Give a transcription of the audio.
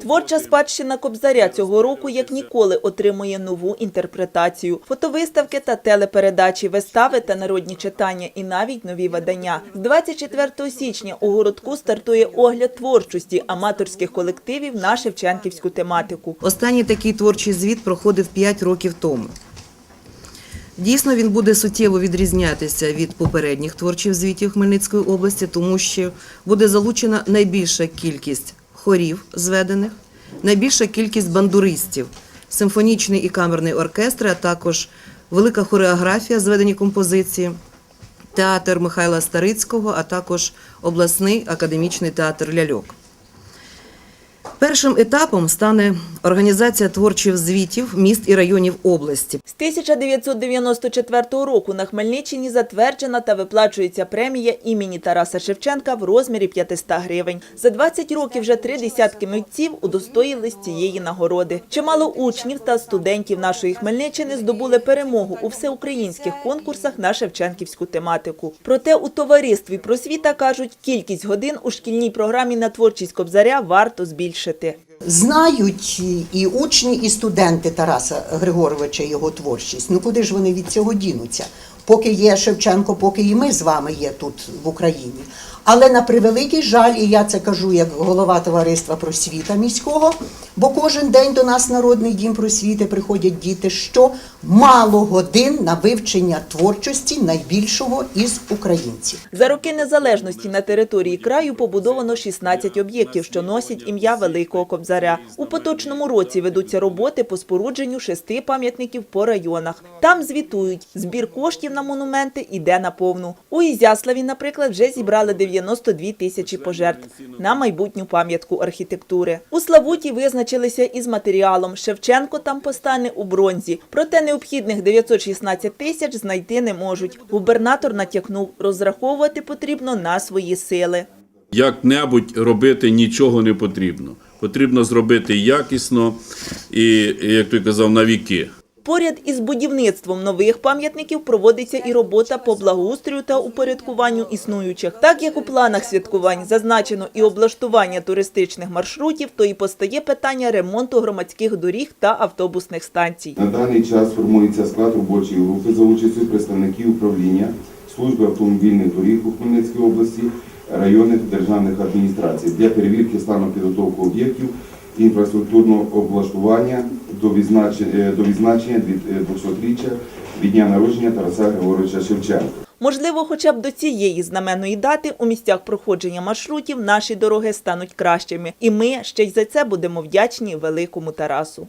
Творча спадщина Кобзаря цього року як ніколи отримує нову інтерпретацію. Фотовиставки та телепередачі, вистави та народні читання і навіть нові видання. З 24 січня у городку стартує огляд творчості аматорських колективів на шевченківську тематику. Останній такий творчий звіт проходив 5 років тому. Дійсно, він буде суттєво відрізнятися від попередніх творчих звітів Хмельницької області, тому що буде залучена найбільша кількість хорів зведених, найбільша кількість бандуристів, симфонічний і камерний оркестри, а також велика хореографія зведені композиції, театр Михайла Старицького, а також обласний академічний театр ляльок. Першим етапом стане організація творчих звітів міст і районів області. З 1994 року на Хмельниччині затверджена та виплачується премія імені Тараса Шевченка в розмірі 500 гривень. За 20 років вже три десятки митців удостоїлись цієї нагороди. Чимало учнів та студентів нашої Хмельниччини здобули перемогу у всеукраїнських конкурсах на шевченківську тематику. Проте у товаристві просвіта кажуть, кількість годин у шкільній програмі на творчість Кобзаря варто збільшити. Знають і учні, і студенти Тараса Григоровича його творчість. Ну куди ж вони від цього дінуться? Поки є Шевченко, поки і ми з вами є тут в Україні. Але на превеликий жаль, і я це кажу як голова товариства просвіта міського, бо кожен день до нас народний дім просвіти приходять діти, що мало годин на вивчення творчості найбільшого із українців. За роки незалежності на території краю побудовано 16 об'єктів, що носять ім'я Великого Кобзаря. У поточному році ведуться роботи по спорудженню шести пам'ятників по районах. Там звітують, збір коштів на монументи іде на повну. У Ізяславі, наприклад, вже зібрали 92 тисячі пожертв на майбутню пам'ятку архітектури. У Славуті визначилися із матеріалом. Шевченко там постане у бронзі. Проте необхідних 916 тисяч знайти не можуть. Губернатор натякнув, розраховувати потрібно на свої сили. Як-небудь робити нічого не потрібно. Потрібно зробити якісно і, як той казав, на віки. Поряд із будівництвом нових пам'ятників проводиться і робота по благоустрою та упорядкуванню існуючих. Так як у планах святкувань зазначено і облаштування туристичних маршрутів, то і постає питання ремонту громадських доріг та автобусних станцій. На даний час формується склад робочої групи за участю представників управління служби автомобільних доріг у Хмельницькій області, районних державних адміністрацій для перевірки стану підготовки об'єктів інфраструктурного облаштування до відзначення, до відзначення 200-річчя від дня народження Тараса Григоровича Шевченка. Можливо, хоча б до цієї знаменної дати у місцях проходження маршрутів наші дороги стануть кращими, і ми ще й за це будемо вдячні великому Тарасу.